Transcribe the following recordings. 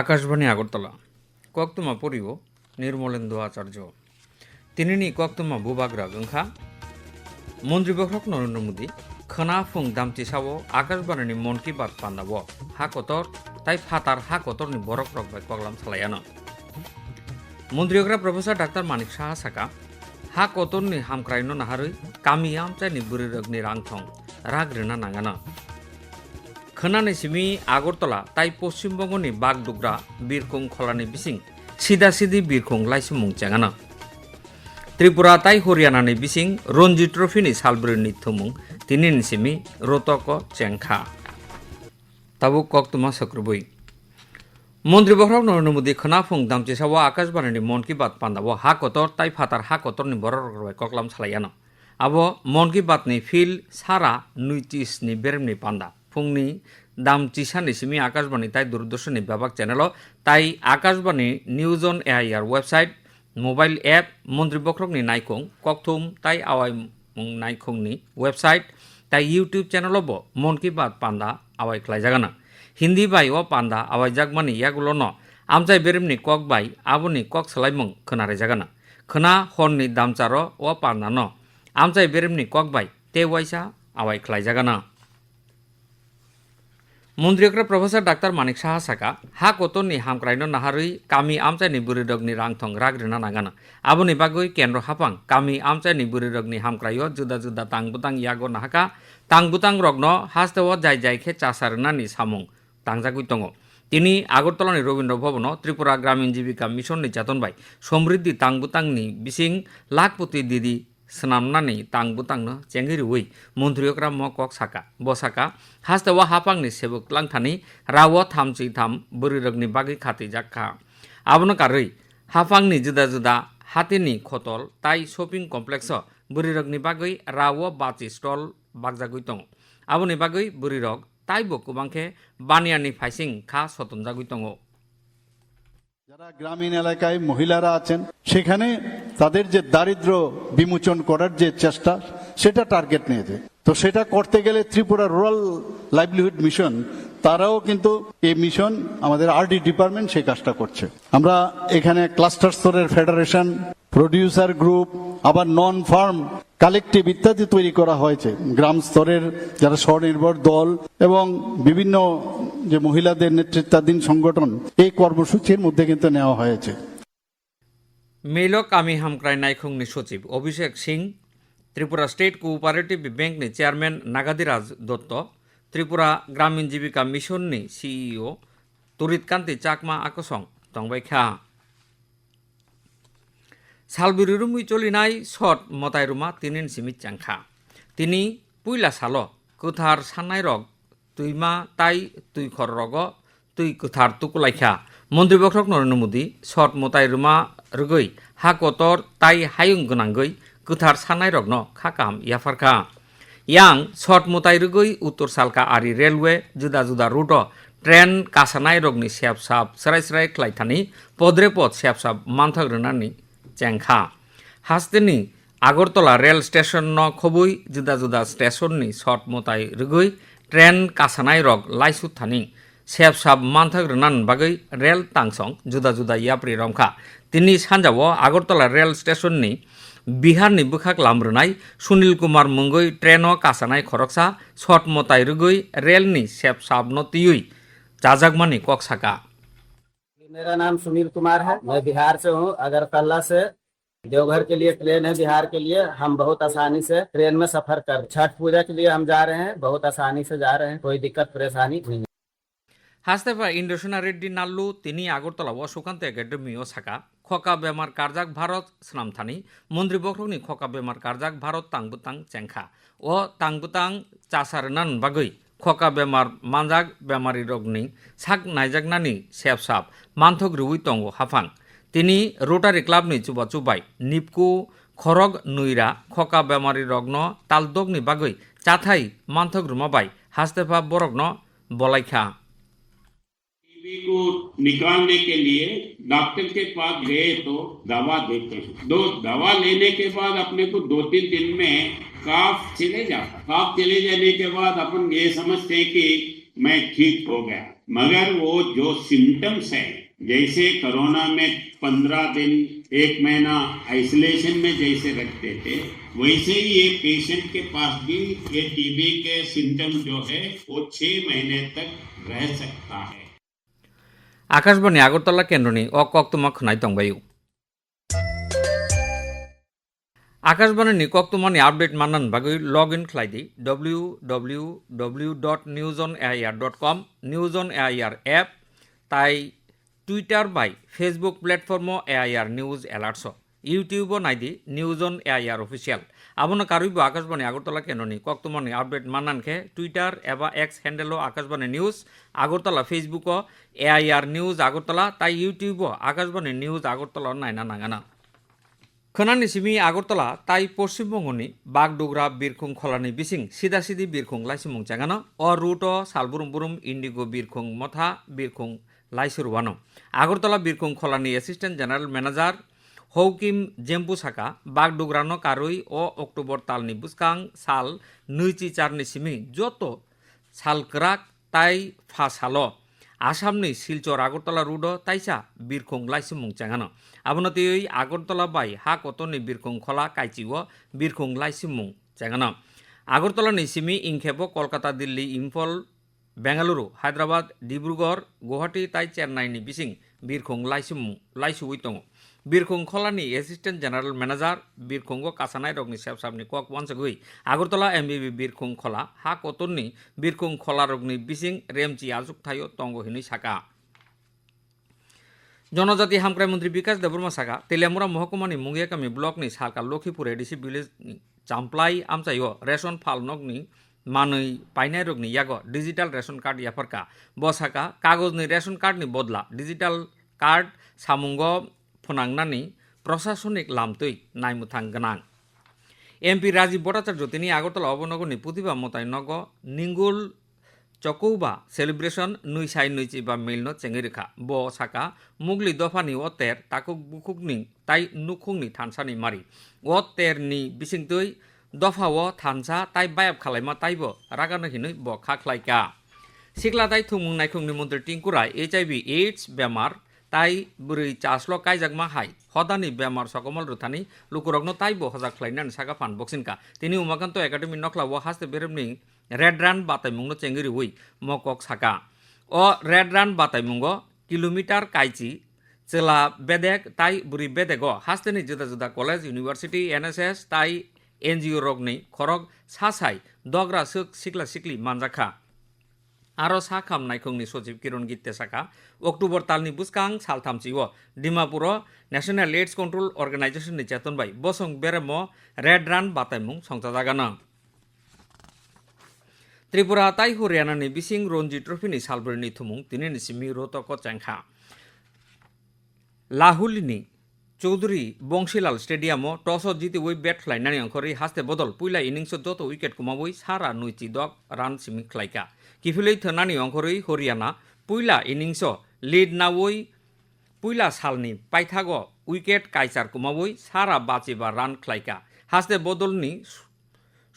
আকাশবাণী আগরতলা। কক্তমা পরিব, নির্মলেন্দু আচার্য। তিনি নি কক্তমা বুবাগ্রা গংখা মন্ত্রী বখরক নরেন্দ্র মোদী, খনা ফুং দামতি সাwo আকাশবাণীনি মন কি বাত পান্দাব হা কতর তাই ফাতার হা কতরনি বরক রক বাই পগলাম সালায়ানো মন্ত্রীগ্রা প্রফেসর ডাক্তার মানিক সাহা সাকা। হা কতরনি হামক্রাইনো নাহারৈ কামি আমচাইনি বুরি রগনি রাংথং রাগ রেনা নাঙানা খনানি সিমি, আগরতলা, তাই পশ্চিমবঙ্গনি বাগডুগরা বীরখং খলানি বিসিং সিদা সিদি বীরখং লাইসিমুং চেঙ্গানা ত্রিপুরা তাই হরিয়ানানি বিসিং রঞ্জি ট্রফিনি সালবরি নিথমুং তিনি নিসিমি রোতক চেংখা তাবু কক্তমা সক্রবই মন্ত্রী বহরক নরেন্দ্র মোদী খনাফুং দামচি সাওয়া আকাশবাণী মন কি বাত পান্দাবো হা কতর তাই ফাতার হা কতর নি রকম ককলাম সালাইয়ানো আবো মন কি বাতনি ফিল সারা নুইটিসনি বেরমনি পান্ডা ফুংনি, দাম চিসা নিশিমি আকাশবাণী, তাই দূরদর্শনী বিভাগ চ্যানেল। তাই Akashvani, news on AIR website, mobile app মন্ত্রী বক্রকনি নাইকং, ককথুম, তাই আওয়াই নাইকংনি ওয়েবসাইট, তাই ইউটিউব চ্যানেল ব, মন কি বাত পান্ডা, আওয়াই খাই জাগানা। হিন্দি বাই ও পান্ডা, আওয়াই জাগমানি, ইয়াগুলো ন। আমজাই বেরেমনি, কক বাই, আবনি, কক সেলাইমং, খোনারে জাগানা। খোনা, হননি, দামচার ও পান্ডা ন। আমজাই বেরেমনি, কক বাই, তে ওয়াইসা, আওয়াই খাই জাগানা। মন্ত্রীগ্রা প্রফেসর ডাক্তার মানিক সাহা সাকা হা কতনি হামক্রাইনো নাহারই কামি আমচাই আমচাইনি বুরিরগনি রাংথং রাগ্রিনা নাগানা। আবনি বাগৈ কেন্দ্র হাপাং, কামি আমচাইনি বুরিরগনি হামক্রাইও জুদা জুদা তাংবুতাং ইয়াগো নাহাকা তাংবুতাং রগ্ন হাস্তেও যাই যাই যাইখে চাসারনানি সামুং তাংজাগুই দङ তিনি আগরতলানি রবীন্দ্র ভবন ত্রিপুরা গ্রামীণ জীবিকা মিশননি চেতনবাই সমৃদ্ধি তাংবুতাংনি বিসিং লাখপতি দিদি स्नामनानै तांबो तांनो चेंगिरि उइ मन्थ्रियकरा मकक साका बसाका हास्ते वा हापांनि सेबक लांथानि राव थामचि थाम बोरि रगनि बागै खाति जाखा आबनो कारै हापांनि जुदा जुदा हातिनि खतल ताइ शपिं कमप्लेक्स बोरि रगनि बागै राव बाचि स्टल बागजागुइ दं आबनि बागै बोरि रग ताइबो कुबांखे बानियानि फाइसिं खा सतनजागुइ दङ যারা গ্রামীণ এলাকায় মহিলারা আছেন, সেখানে তাদের যে দারিদ্র বিমোচন করার যে চেষ্টা, সেটা টার্গেট নিয়েছে। তো সেটা করতে গেলে ত্রিপুরা রুরাল লাইভলিহুড মিশন তারাও কিন্তু এই মিশন আমাদের আরডি ডিপার্টমেন্ট সেই কাজটা করছে। আমরা এখানে ক্লাস্টার স্তরের ফেডারেশন প্রডিউসার গ্রুপ আবার নন ফার্ম কালেকটিভ ইত্যাদি তৈরি করা হয়েছে। গ্রাম স্তরের যারা স্বনির্ভর দল এবং বিভিন্ন যে মহিলাদের নেতৃত্বাধীন সংগঠন, এই কর্মসূচির মধ্যে কিন্তু নেওয়া হয়েছে। মেলক আমি হামক্রাই নাইখংনি সচিব। Abhishek Singh, Tripura state cooperative bank নি চেয়ারম্যান নাগাদিরাজ দত্ত, ত্রিপুরা গ্রামীণ জীবিকা মিশন নি সিইও তরিতকান্তি চাকমা আকসং, তংবাই খা। সালবির রুমুই চলি নাই সট মতাইরুমা তিনিন সিমিত চাংখা তিনি পুইলা সাল, কুথার সানাই রক তুই মা তাই তুই খর রগ, তুই কথার তুকু লাইখা। মন্ত্রী বক্রক নরেন্দ্র মোদী সট মতাই রুমা রুগৈ, হা কতর তাই হায়ুং গনাঙ্গৈ কথার সানাই রগ্ন খাকাম ইয়াফারখা ইয়াং সট মতাই রুগৈ, উত্তর সালকা আরি রেলওয়ে, জুদা জুদা রুট, ট্রেন কাসানাই রগনি স্যাব সাপ, সেরাই সেরাই খ্লাইথানি পদ্রে পদ স্যাব সাপ মান্থাগ্রনানি চ্যাংখা হাস্তেনি আগরতলা রেল স্টেশন ন খবুই, জুদা জুদা স্টেশননি সট মতাই রুগৈ ट्रेन कासानाय रग लाइसु थानिं सेब साब मानथक रनान बागै रेल तांसं जुदा जुदा याप्रि रमखा तिनि सानजाव आगरतला रेल स्टेशननि बिहारनि बोखाक लामब्रोनाय सुनिल कुमार मुंगै ट्रेन कासानाय खरकसा सट मताय रुगै रेलनि सेब साब नतियुय जाजगमानि कक्साका मेरा नाम सुनील कुमार है मैं बिहार से हूँ अगरतला से देवघर के लिए ट्रेन है बिहार के लिए हम बहुत आसानी से ट्रेन में सफर कर छठ पूजा के लिए हम जा रहे हैं बहुत आसानी से जा रहे हैं कोई दिक्कत परेशानी नहीं है। হাস্তেফা ইন্দ্রসেনা রেড্ডি নাল্লু তিনি আগরতলা ও সুকান্ত একাডেমি ও শাখা খকা বেমার কারজাক ভারত স্নামথানি মন্ত্রী বক্রকনি খকা বেমার কারজাক ভারত তাংবুতাং চেংখা ও তাংবুতাং চাসারনান বাগৈ খকা বেমার মানজাক বেমারি রগনি সাক নাইজাকনানি সেব সাব মানথক রুই তঙ্গ হাফাং তিনি রোটারি ক্লাবনি চুবা চুবাই নিপকু খরগ নুইরা খকা বেমারি রগ্ন তালদগনি বাগৈ চাথাই মানথক রুমাবাই হাস্তেফা বরগ্ন বলাইখা टीबी को निकालने के लिए डॉक्टर के पास गए तो दवा देते हैं दो दवा लेने के बाद अपने को दो तीन दिन में काफ चले जाता काफ चले जाने के बाद अपन ये समझते हैं कि मैं ठीक हो गया मगर वो जो सिम्टम्स है जैसे कोरोना में पंद्रह दिन, एक महीना आइसोलेशन में जैसे रखते थे, वैसे ही ये पेशेंट के पास भी ये टीबी के सिम्टम जो है, वो छह महीने तक रह सकता है। आकाशवाणी आगरतला केन्द्रनि अ कक्तुमा खोनाय दंबायो आकाशवाणीनि कक्तुमानि आपडेट माननानै बागै लग इन खालायदि W W W dot news on AIR dot com news on AIR app তাই Twitter by Facebook platform A I R news alerts YouTube alerts news on A I R official ಅವನ ಕರಿಬು আকাশবাণী আগরতলা কেননি কক্তমনি update মানান খে Twitter এবা X হ্যান্ডেলও Akashvani news Agartala Facebook A I R news Agartala তাই YouTube Akashvani news Agartala নাইনা নাগানা খোনানি সিমি আগরতলা তাই পশ্চিমবঙ্গনি বাগডোগরা বীরখুং খলানি বিসিং সিধা সিধি বীরখুং লাইসিমং চাগানো অ রুট সালবুরুম বুরুম ইন্ডিগো বীরখুং মথা বীরখুং লাইসুরওয়ানো আগরতলা বিরখুং খলানি অ্যাসিস্ট্যান্ট জেনারেল ম্যানেজার হৌকিম জেম্পু সাকা বাগডোগরানো কারুই ও অক্টোবর তালনি বুসকাং, সাল নৈচি চারনি সিমি, যত সাল ক্রাক তাই ফা সালো আসামনি শিলচর আগরতলা রুড তাইসা বিরখং লাইসিমুং চাঙানো। আবনতিই আগরতলা বাই হা কতনি বিরখং খলা কাইচিও বিরখং লাইসিমুং চাঙানো। আগরতলানি সিমি ইংখেবো কলকাতা দিল্লি ইম্ফল বেঙ্গালুরু, হায়দ্রাবাদ, ডিব্রুগড়, গুয়াহাটি, তাই চেন্নাইনি বিসিং বিরখং, লাইসিমুং লাইসুই দङ বিরখং খলানি এসিস্ট্যান্ট জেনারেল ম্যানেজার বিরখঙ্গ কাসানাই রগনি সেবসাবনি কক ওয়ানসগুই আগরতলা এমবিবি বিরখং খলা, হা কতননি বিরখং খলা রগনি বিসিং রেমচি আজুক থাইও তঙ্গ হিনি সাকা জনজাতি হামক্রাই মন্ত্রী বিকাশ দেববর্মা সাকা তেলিয়ামুরা মহকুমানি মুঙ্গিয়াকামি ব্লকনি সাকা লক্ষিপুর এডিসি ভিলেজনি চামপ্লাই আমচাইও রেশন ফাল নগনি মানৈ পাইনাই রগনি ইয়াগ, ডিজিটাল রেশন কার্ড ইয়াফারকা। বসাকা কাগজনি রেশন কার্ডনি বদলা। ডিজিটাল কার্ড, সামুঙ্গ ফোনাংনানি প্রশাসনিক লামতৈ নাইমুথাং গোনাং। এমপি রাজীব ভট্টাচার্য, তিনি আগরতলা অবনগরনি প্রতিভা নগ, নিঙ্গুল চকৌবা সেলিব্রেশন, নুই সাই নুইচি বা মিলনো চেঙেরিখা ব সাকা মুগলি দফানি ও তের তাকুক বুকুকনি তাই নুখুংনি থানসানি মারি। ও তেরনি বিসিংতৈ দফা ও থানসা তাই বায়াব খালাইমা, তাইব রাগানো হিনৈ ব খাখলাইকা সিকলা তাই থুমুং নাইখুংনি মন্ত্রী টিঙ্কুরা এইচ আইভি এইডস বেমার তাই বুড়ি চাসলো কাইজাকমা হাই হদানি বেমার সকমল রুথানি লুকুরগ্ন তাইব হজাক খ্লাইনান সাকা ফান বক্সিনকা। তিনি উমাকান্ত একাডেমি নকলা ও হাসতে বেরেমনি রেড রান বাতাই মুংনো চেঙ্গিরি উই মকক সাকা ও রেড রান বাতাই মুঙ্গ কিলোমিটার কাইচি, চেলা বেদেক, তাই বুড়ি বেদেগ, হাস্তেনি জুদা জুদা কলেজ ইউনিভার্সিটি এনএসএস তাই এনজিও রগনি খরগ সাসাই দগ্রা সিক সিকলা সিকলি মানজাখা আরও सा खामनायखंनि सचिब किरण गित्ते साका October तालनि बुसकां सालथामसिओ Dimapur national ads control अर्गानाइजेसननि चेतनबाई बसं बेरेम रेड रान बातायमुं संजाजागानो त्रिपुरा ताई हरियानानि बिसिं रन्जि ट्रफिनि सालब्रैनि थुमुं दिनैनि सिमि रोतक चेंखा লাহুলিনি চৌধুরী বংশীলাল স্টেডিয়ামও টস জিতি ওই ব্যাট খেলাই নানি অঙ্করি হাসতে বদল। পুইলা ইনিংসত যত উইকেট কমাবই সারা নুইচি দক রান সিমি খেলাইকা কিফিলেই থানি অঙ্করি হরিয়ানা। পুইলা ইনিংস লিড না ওই পুইলা সালনি পাইথাগ উইকেট কাইচার কমাবই সারা বাচিবা রান খেলাইকা হাসতে বদলনি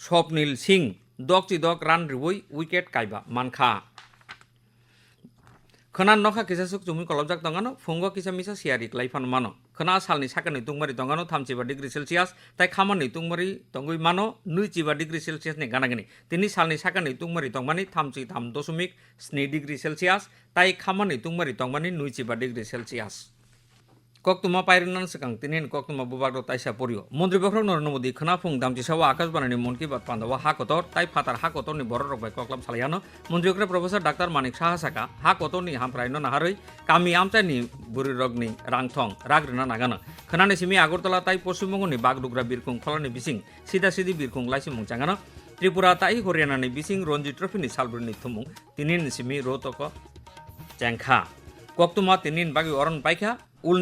স্বপ্নীল সিং। দক চি দক রান রিবই উইকেট কাইবা মানখা। খনান নখা কিসাসুক চুমি কলবজাক দঙ্গানো ফঙ্গ কিসা মিসা সিয়ারিক লাইফান মানো। খনা সালনি সাকানি তুংমারি দঙ্গানো থামচিবা ডিগ্রি সেলসিয়াস তাই খামানি তুংমারি তঙ্গুই মানো নুই চিবা ডিগ্রি সেলসিয়াসনি গানাগিনি তিনি সালনি সাকানি তুংমারি তংমানি থামচি থাম দশমিক স্নি ডিগ্রি সেলসিয়াস তাই খামানি তুংমারি তংমানি নুই Chiba degree Celsius kokhtuma pairunan sekang tinin kokhtuma bubagro taisa porio mantri bokhorok narendra modi khanaphung damchi sawa akashbani ni mon ki bat pandawa hakotor tai phatar hakotor ni borok bai koklam saliano mantri okre professor dr manik saha saka hakotor ni hampraino naharoi kami amcha ni buri rog ni rangthong ragrina nagana khanani simi agortola tai Paschimbanga ni bagdugra birkung kholani bising sida sidi birkung laisi mungchangana Tripura তাই হরিয়ানা নি বিসিং Ranji trophy নি সালবুর নি থুমুং তিনি নিসিমি রোতক চ্যাংখা কক্তুমা তিনি বাগি অরণ পাইখা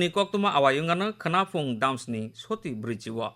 koktuma awayungano khana phung damsni soti brichiwa